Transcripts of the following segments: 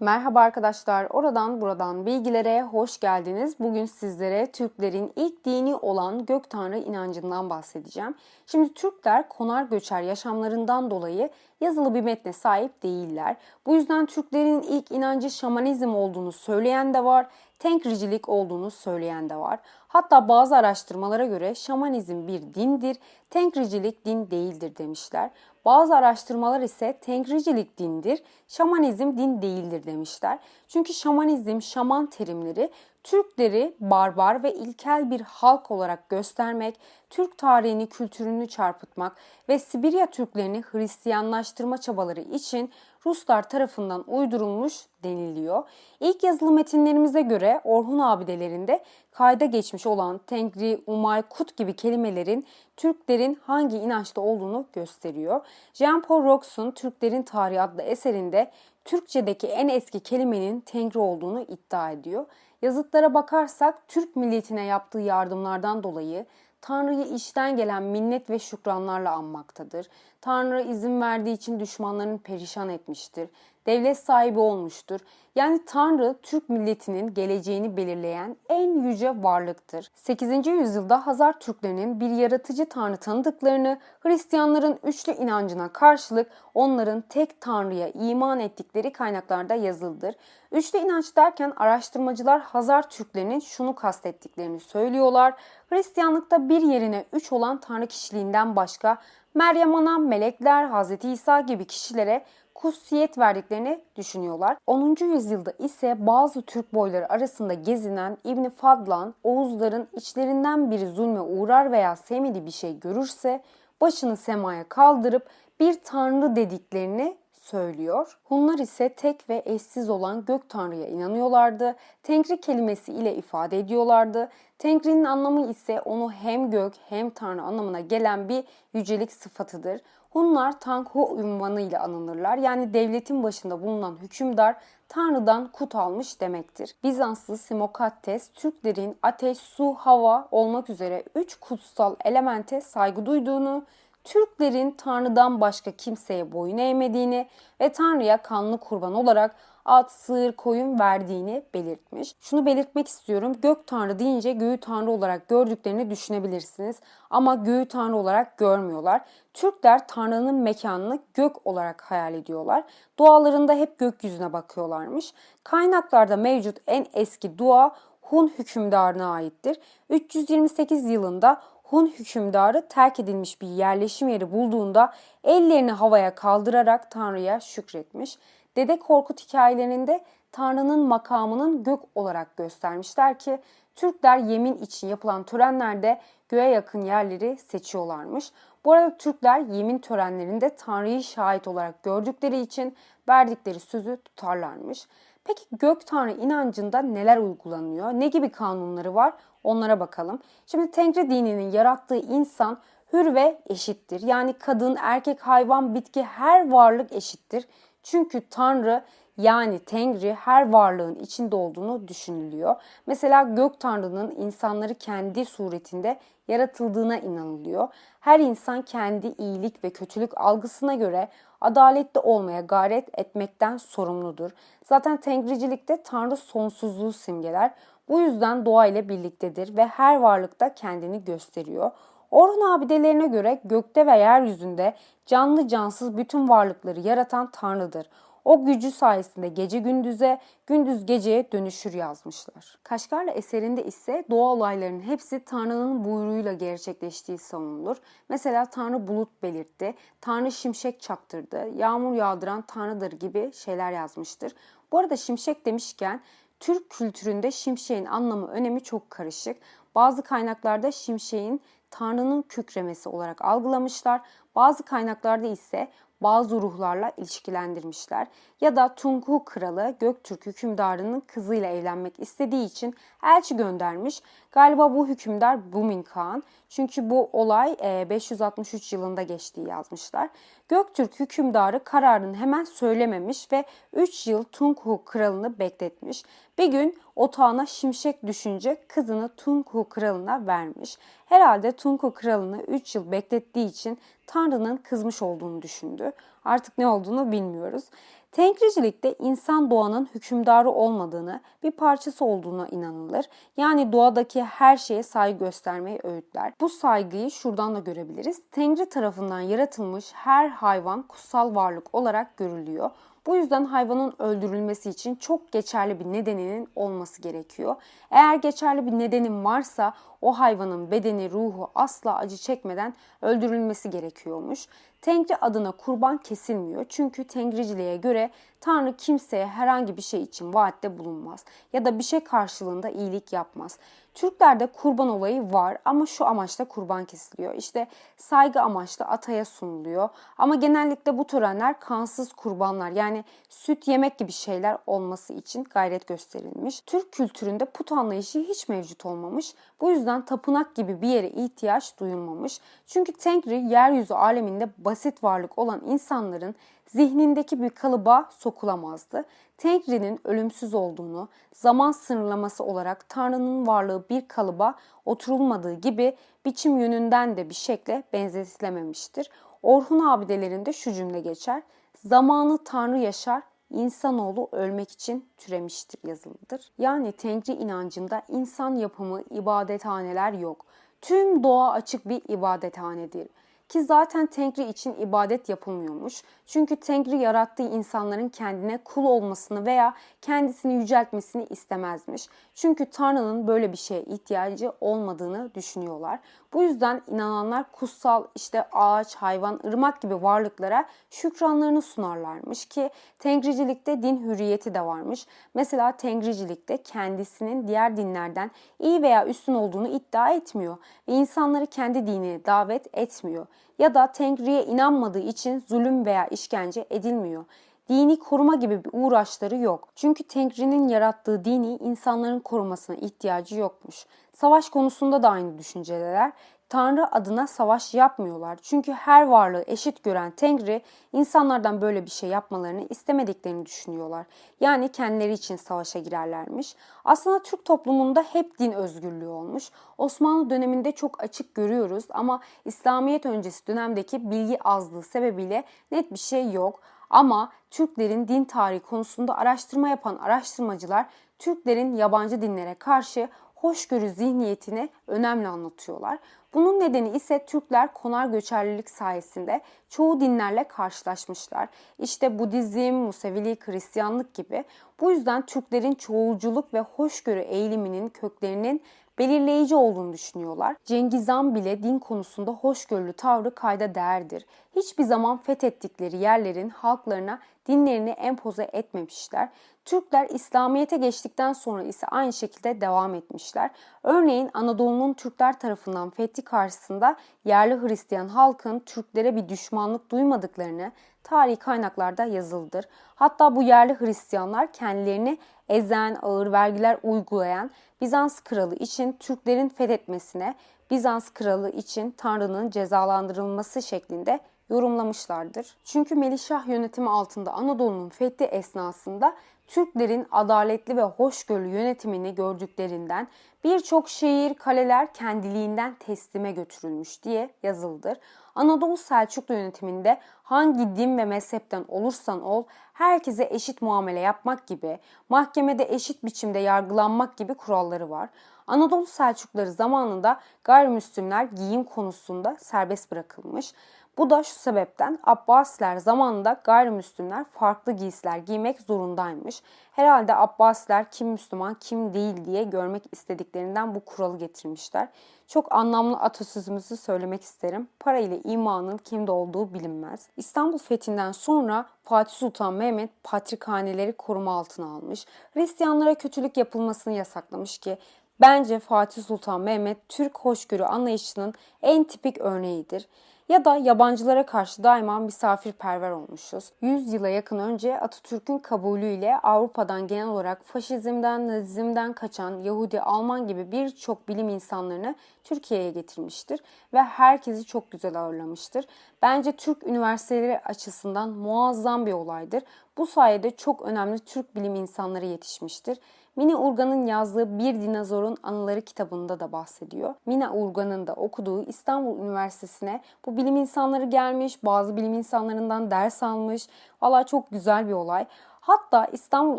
Merhaba arkadaşlar, oradan buradan bilgilere hoş geldiniz. Bugün sizlere Türklerin ilk dini olan gök tanrı inancından bahsedeceğim. Şimdi Türkler konar göçer yaşamlarından dolayı yazılı bir metne sahip değiller. Bu yüzden Türklerin ilk inancı şamanizm olduğunu söyleyen de var, tenkricilik olduğunu söyleyen de var. Hatta bazı araştırmalara göre şamanizm bir dindir, tenkricilik din değildir demişler. Bazı araştırmalar ise tenkricilik dindir, şamanizm din değildir demişler. Çünkü şamanizm, şaman terimleri Türkleri barbar ve ilkel bir halk olarak göstermek, Türk tarihini, kültürünü çarpıtmak ve Sibirya Türklerini Hristiyanlaştırma çabaları için Ruslar tarafından uydurulmuş deniliyor. İlk yazılı metinlerimize göre Orhun abidelerinde kayda geçmiş olan Tengri, Umay, Kut gibi kelimelerin Türklerin hangi inançta olduğunu gösteriyor. Jean-Paul Rox'un Türklerin Tarihi adlı eserinde Türkçedeki en eski kelimenin Tengri olduğunu iddia ediyor. Yazıtlara bakarsak Türk milletine yaptığı yardımlardan dolayı Tanrı'yı işten gelen minnet ve şükranlarla anmaktadır. Tanrı izin verdiği için düşmanlarını perişan etmiştir. Devlet sahibi olmuştur. Yani Tanrı Türk milletinin geleceğini belirleyen en yüce varlıktır. 8. yüzyılda Hazar Türklerinin bir yaratıcı Tanrı tanıdıklarını, Hristiyanların üçlü inancına karşılık onların tek Tanrı'ya iman ettikleri kaynaklarda yazıldır. Üçlü inanç derken araştırmacılar Hazar Türklerinin şunu kastettiklerini söylüyorlar. Hristiyanlıkta bir yerine üç olan Tanrı kişiliğinden başka Meryem Ana, melekler, Hz. İsa gibi kişilere kutsiyet verdiklerini düşünüyorlar. 10. yüzyılda ise bazı Türk boyları arasında gezinen İbni Fadlan, Oğuzların içlerinden biri zulme uğrar veya sevmediği bir şey görürse başını semaya kaldırıp bir tanrı dediklerini söylüyor. Hunlar ise tek ve eşsiz olan gök tanrıya inanıyorlardı. Tenkri kelimesi ile ifade ediyorlardı. Tenkri'nin anlamı ise onu hem gök hem tanrı anlamına gelen bir yücelik sıfatıdır. Hunlar Tanghu ünvanı ile anılırlar. Yani devletin başında bulunan hükümdar Tanrı'dan kut almış demektir. Bizanslı Simokattes, Türklerin ateş, su, hava olmak üzere üç kutsal elemente saygı duyduğunu, Türklerin Tanrı'dan başka kimseye boyun eğmediğini ve Tanrı'ya kanlı kurban olarak at, sığır, koyun verdiğini belirtmiş. Şunu belirtmek istiyorum. Gök Tanrı deyince göğü Tanrı olarak gördüklerini düşünebilirsiniz. Ama göğü Tanrı olarak görmüyorlar. Türkler Tanrı'nın mekanını gök olarak hayal ediyorlar. Dualarında hep gökyüzüne bakıyorlarmış. Kaynaklarda mevcut en eski dua Hun hükümdarına aittir. 328 yılında Hun hükümdarı terk edilmiş bir yerleşim yeri bulduğunda ellerini havaya kaldırarak Tanrı'ya şükretmiş. Dede Korkut hikayelerinde Tanrı'nın makamının gök olarak göstermişler ki Türkler yemin için yapılan törenlerde göğe yakın yerleri seçiyorlarmış. Bu arada Türkler yemin törenlerinde Tanrı'yı şahit olarak gördükleri için verdikleri sözü tutarlarmış. Peki gök tanrı inancında neler uygulanıyor? Ne gibi kanunları var? Onlara bakalım. Şimdi Tengri dininin yarattığı insan hür ve eşittir. Yani kadın, erkek, hayvan, bitki her varlık eşittir. Çünkü Tanrı yani Tengri her varlığın içinde olduğunu düşünülüyor. Mesela gök tanrının insanları kendi suretinde yaratıldığına inanılıyor. Her insan kendi iyilik ve kötülük algısına göre adaletli olmaya gayret etmekten sorumludur. Zaten Tengricilikte Tanrı sonsuzluğu simgeler. Bu yüzden doğa ile birliktedir ve her varlıkta kendini gösteriyor. Orhun abidelerine göre gökte ve yeryüzünde canlı cansız bütün varlıkları yaratan Tanrı'dır. O gücü sayesinde gece gündüze, gündüz geceye dönüşür yazmışlar. Kaşgarlı eserinde ise doğa olaylarının hepsi Tanrı'nın buyruğuyla gerçekleştiği savunulur. Mesela Tanrı bulut belirtti, Tanrı şimşek çaktırdı, yağmur yağdıran Tanrı'dır gibi şeyler yazmıştır. Bu arada şimşek demişken Türk kültüründe şimşeğin anlamı önemi çok karışık. Bazı kaynaklarda şimşeğin Tanrı'nın kükremesi olarak algılamışlar. Bazı kaynaklarda ise bazı ruhlarla ilişkilendirmişler. Ya da Tunghu kralı Göktürk hükümdarının kızıyla evlenmek istediği için elçi göndermiş. Galiba bu hükümdar Bumin Kağan. Çünkü bu olay 563 yılında geçtiği yazmışlar. Göktürk hükümdarı kararını hemen söylememiş ve 3 yıl Tunghu kralını bekletmiş. Bir gün otağına şimşek düşünce kızını Tunghu kralına vermiş. Herhalde Tunghu kralını 3 yıl beklettiği için Tanrı'nın kızmış olduğunu düşündü. Artık ne olduğunu bilmiyoruz. Tenkricilikte insan doğanın hükümdarı olmadığını, bir parçası olduğuna inanılır. Yani doğadaki her şeye saygı göstermeyi öğütler. Bu saygıyı şuradan da görebiliriz. Tengri tarafından yaratılmış her hayvan kutsal varlık olarak görülüyor. Bu yüzden hayvanın öldürülmesi için çok geçerli bir nedeninin olması gerekiyor. Eğer geçerli bir nedenin varsa o hayvanın bedeni, ruhu asla acı çekmeden öldürülmesi gerekiyormuş. Tengri adına kurban kesilmiyor. Çünkü tengriciliğe göre Tanrı kimseye herhangi bir şey için vaatte bulunmaz ya da bir şey karşılığında iyilik yapmaz. Türklerde kurban olayı var ama şu amaçla kurban kesiliyor. İşte saygı amaçlı ataya sunuluyor. Ama genellikle bu törenler kansız kurbanlar yani süt yemek gibi şeyler olması için gayret gösterilmiş. Türk kültüründe put anlayışı hiç mevcut olmamış. Bu yüzden tapınak gibi bir yere ihtiyaç duyulmamış. Çünkü Tengri yeryüzü aleminde basit varlık olan insanların zihnindeki bir kalıba sokulamazdı. Tengri'nin ölümsüz olduğunu, zaman sınırlaması olarak Tanrı'nın varlığı bir kalıba oturulmadığı gibi biçim yönünden de bir şekle benzetilememiştir. Orhun abidelerinde şu cümle geçer. Zamanı Tanrı yaşar, insanoğlu ölmek için türemiştir yazılıdır. Yani Tengri inancında insan yapımı ibadethaneler yok. Tüm doğa açık bir ibadethanedir. Ki zaten Tengri için ibadet yapılmıyormuş. Çünkü Tengri yarattığı insanların kendine kul olmasını veya kendisini yüceltmesini istemezmiş. Çünkü Tanrı'nın böyle bir şeye ihtiyacı olmadığını düşünüyorlar. Bu yüzden inananlar kutsal işte ağaç, hayvan, ırmak gibi varlıklara şükranlarını sunarlarmış ki Tengricilikte din hürriyeti de varmış. Mesela Tengricilikte kendisinin diğer dinlerden iyi veya üstün olduğunu iddia etmiyor ve insanları kendi dinine davet etmiyor ya da Tengri'ye inanmadığı için zulüm veya işkence edilmiyor. Dini koruma gibi bir uğraşları yok. Çünkü Tengri'nin yarattığı dini insanların korumasına ihtiyacı yokmuş. Savaş konusunda da aynı düşünceler. Tanrı adına savaş yapmıyorlar. Çünkü her varlığı eşit gören Tengri insanlardan böyle bir şey yapmalarını istemediklerini düşünüyorlar. Yani kendileri için savaşa girerlermiş. Aslında Türk toplumunda hep din özgürlüğü olmuş. Osmanlı döneminde çok açık görüyoruz ama İslamiyet öncesi dönemdeki bilgi azlığı sebebiyle net bir şey yok. Ama Türklerin din tarihi konusunda araştırma yapan araştırmacılar Türklerin yabancı dinlere karşı hoşgörü zihniyetini önemli anlatıyorlar. Bunun nedeni ise Türkler konar göçerlilik sayesinde çoğu dinlerle karşılaşmışlar. İşte Budizm, Musevilik, Hristiyanlık gibi. Bu yüzden Türklerin çoğulculuk ve hoşgörü eğiliminin köklerinin belirleyici olduğunu düşünüyorlar. Cengiz Han bile din konusunda hoşgörülü tavrı kayda değerdir. Hiçbir zaman fethettikleri yerlerin halklarına dinlerini empoze etmemişler. Türkler İslamiyet'e geçtikten sonra ise aynı şekilde devam etmişler. Örneğin Anadolu'nun Türkler tarafından fethi karşısında yerli Hristiyan halkın Türklere bir düşmanlık duymadıklarını tarihi kaynaklarda yazılıdır. Hatta bu yerli Hristiyanlar kendilerini ezen, ağır vergiler uygulayan Bizans kralı için Türklerin fethetmesine, Bizans kralı için Tanrı'nın cezalandırılması şeklinde yorumlamışlardır. Çünkü Melihşah yönetimi altında Anadolu'nun fethi esnasında Türklerin adaletli ve hoşgörülü yönetimini gördüklerinden birçok şehir, kaleler kendiliğinden teslime götürülmüş diye yazıldır. Anadolu Selçuklu yönetiminde hangi din ve mezhepten olursan ol herkese eşit muamele yapmak gibi, mahkemede eşit biçimde yargılanmak gibi kuralları var. Anadolu Selçukluları zamanında gayrimüslimler giyim konusunda serbest bırakılmış. Bu da şu sebepten Abbasiler zamanında gayrimüslimler farklı giysiler giymek zorundaymış. Herhalde Abbasiler kim Müslüman kim değil diye görmek istediklerinden bu kuralı getirmişler. Çok anlamlı atasözümüzü söylemek isterim. Para ile imanın kimde olduğu bilinmez. İstanbul fethinden sonra Fatih Sultan Mehmet patrikhaneleri koruma altına almış. Hristiyanlara kötülük yapılmasını yasaklamış ki Bence Fatih Sultan Mehmet Türk hoşgörü anlayışının en tipik örneğidir ya da yabancılara karşı daima misafirperver olmuşuz. 100 yıla yakın önce Atatürk'ün kabulüyle Avrupa'dan genel olarak faşizmden, nazizmden kaçan Yahudi, Alman gibi birçok bilim insanlarını Türkiye'ye getirmiştir ve herkesi çok güzel ağırlamıştır. Bence Türk üniversiteleri açısından muazzam bir olaydır. Bu sayede çok önemli Türk bilim insanları yetişmiştir. Mine Urgan'ın yazdığı Bir Dinozorun Anıları kitabında da bahsediyor. Mine Urgan'ın da okuduğu İstanbul Üniversitesi'ne bu bilim insanları gelmiş, bazı bilim insanlarından ders almış. Valla çok güzel bir olay. Hatta İstanbul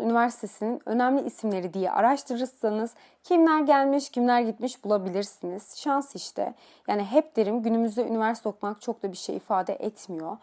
Üniversitesi'nin önemli isimleri diye araştırırsanız kimler gelmiş, kimler gitmiş bulabilirsiniz. Şans işte. Yani hep derim günümüzde üniversite okumak çok da bir şey ifade etmiyor.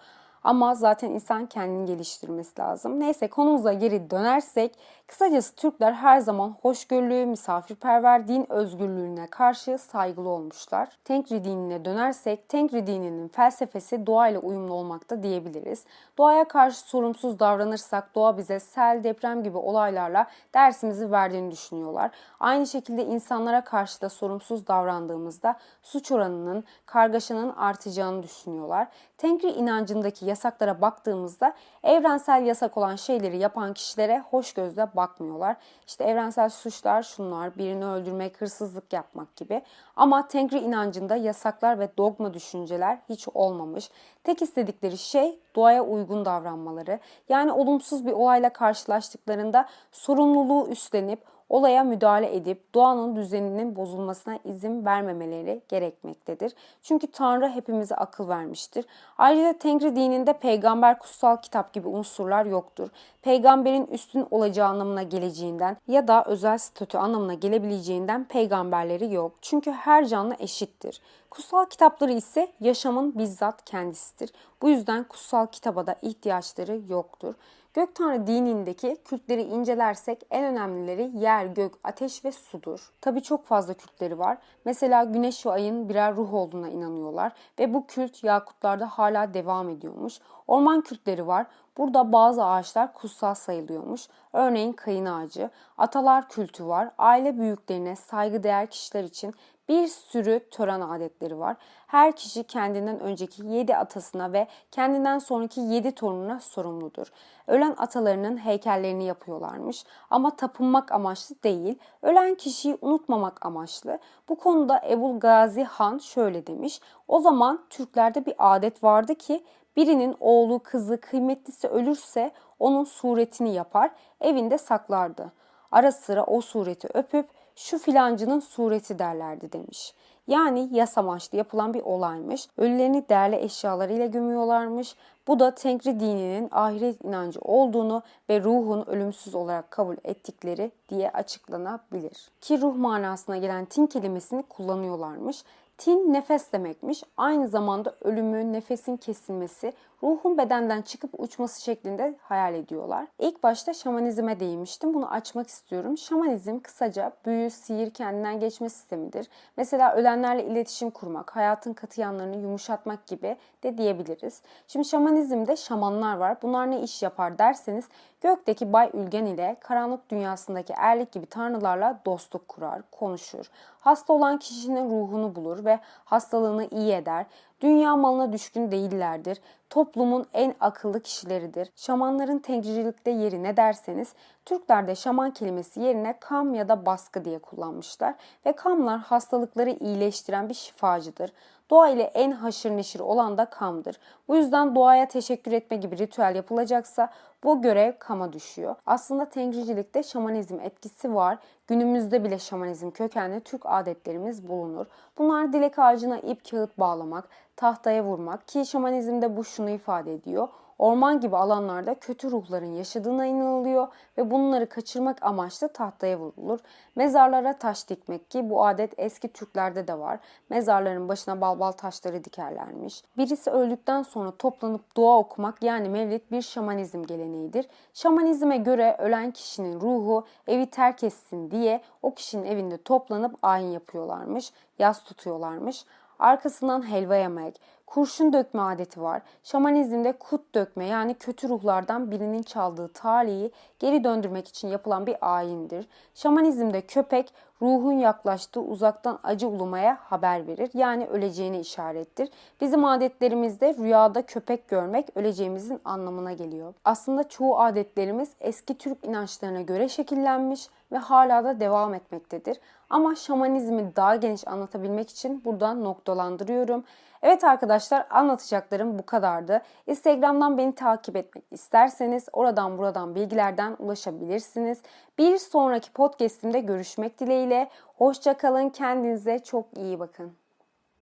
Ama zaten insan kendini geliştirmesi lazım. Neyse konumuza geri dönersek kısacası Türkler her zaman hoşgörülü, misafirperver, din özgürlüğüne karşı saygılı olmuşlar. Tenkri dinine dönersek Tenkri dininin felsefesi doğayla uyumlu olmakta diyebiliriz. Doğaya karşı sorumsuz davranırsak doğa bize sel, deprem gibi olaylarla dersimizi verdiğini düşünüyorlar. Aynı şekilde insanlara karşı da sorumsuz davrandığımızda suç oranının, kargaşanın artacağını düşünüyorlar. Tenkri inancındaki yasaklara baktığımızda evrensel yasak olan şeyleri yapan kişilere hoş gözle bakmıyorlar. İşte evrensel suçlar şunlar, birini öldürmek, hırsızlık yapmak gibi. Ama Tenkri inancında yasaklar ve dogma düşünceler hiç olmamış. Tek istedikleri şey doğaya uygun davranmaları. Yani olumsuz bir olayla karşılaştıklarında sorumluluğu üstlenip olaya müdahale edip doğanın düzeninin bozulmasına izin vermemeleri gerekmektedir. Çünkü Tanrı hepimize akıl vermiştir. Ayrıca Tengri dininde peygamber kutsal kitap gibi unsurlar yoktur. Peygamberin üstün olacağı anlamına geleceğinden ya da özel statü anlamına gelebileceğinden peygamberleri yok. Çünkü her canlı eşittir. Kutsal kitapları ise yaşamın bizzat kendisidir. Bu yüzden kutsal kitaba da ihtiyaçları yoktur. Gök Tanrı dinindeki kültleri incelersek en önemlileri yer, gök, ateş ve sudur. Tabi çok fazla kültleri var. Mesela güneş ve ayın birer ruh olduğuna inanıyorlar ve bu kült Yakutlarda hala devam ediyormuş. Orman kültleri var. Burada bazı ağaçlar kutsal sayılıyormuş. Örneğin kayın ağacı. Atalar kültü var. Aile büyüklerine saygıdeğer kişiler için bir sürü tören adetleri var. Her kişi kendinden önceki 7 atasına ve kendinden sonraki 7 torununa sorumludur. Ölen atalarının heykellerini yapıyorlarmış ama tapınmak amaçlı değil, ölen kişiyi unutmamak amaçlı. Bu konuda Ebul Gazi Han şöyle demiş. O zaman Türklerde bir adet vardı ki birinin oğlu, kızı, kıymetlisi ölürse onun suretini yapar, evinde saklardı. Ara sıra o sureti öpüp şu filancının sureti derlerdi demiş. Yani yas amaçlı yapılan bir olaymış. Ölülerini değerli eşyalarıyla gömüyorlarmış. Bu da Tenkri dininin ahiret inancı olduğunu ve ruhun ölümsüz olarak kabul ettikleri diye açıklanabilir. Ki ruh manasına gelen tin kelimesini kullanıyorlarmış. Tin nefes demekmiş. Aynı zamanda ölümü, nefesin kesilmesi, ruhun bedenden çıkıp uçması şeklinde hayal ediyorlar. İlk başta şamanizme değinmiştim. Bunu açmak istiyorum. Şamanizm kısaca büyü, sihir, kendinden geçme sistemidir. Mesela ölenlerle iletişim kurmak, hayatın katı yanlarını yumuşatmak gibi de diyebiliriz. Şimdi şamanizmde şamanlar var. Bunlar ne iş yapar derseniz gökteki Bay Ülgen ile karanlık dünyasındaki erlik gibi tanrılarla dostluk kurar, konuşur. Hasta olan kişinin ruhunu bulur ve hastalığını iyi eder. Dünya malına düşkün değillerdir. Toplumun en akıllı kişileridir. Şamanların tenkricilikte yeri ne derseniz Türklerde şaman kelimesi yerine kam ya da baskı diye kullanmışlar ve kamlar hastalıkları iyileştiren bir şifacıdır. Doğa en haşır neşir olan da kamdır. Bu yüzden doğaya teşekkür etme gibi ritüel yapılacaksa bu görev kama düşüyor. Aslında tengricilikte şamanizm etkisi var. Günümüzde bile şamanizm kökenli Türk adetlerimiz bulunur. Bunlar dilek ağacına ip kağıt bağlamak, tahtaya vurmak ki şamanizmde bu şunu ifade ediyor. Orman gibi alanlarda kötü ruhların yaşadığına inanılıyor ve bunları kaçırmak amaçlı tahtaya vurulur. Mezarlara taş dikmek ki bu adet eski Türklerde de var. Mezarların başına balbal taşları dikerlermiş. Birisi öldükten sonra toplanıp dua okumak yani mevlid bir şamanizm geleneğidir. Şamanizme göre ölen kişinin ruhu evi terk etsin diye o kişinin evinde toplanıp ayin yapıyorlarmış, yas tutuyorlarmış. Arkasından helva yemek, kurşun dökme adeti var. Şamanizmde kut dökme yani kötü ruhlardan birinin çaldığı talihi geri döndürmek için yapılan bir ayindir. Şamanizmde köpek ruhun yaklaştığı uzaktan acı ulumaya haber verir. Yani öleceğini işarettir. Bizim adetlerimizde rüyada köpek görmek öleceğimizin anlamına geliyor. Aslında çoğu adetlerimiz eski Türk inançlarına göre şekillenmiş ve hala da devam etmektedir. Ama şamanizmi daha geniş anlatabilmek için buradan noktalandırıyorum. Evet arkadaşlar anlatacaklarım bu kadardı. Instagram'dan beni takip etmek isterseniz oradan buradan bilgilerden ulaşabilirsiniz. Bir sonraki podcast'imde görüşmek dileğiyle. Hoşça kalın. Kendinize çok iyi bakın.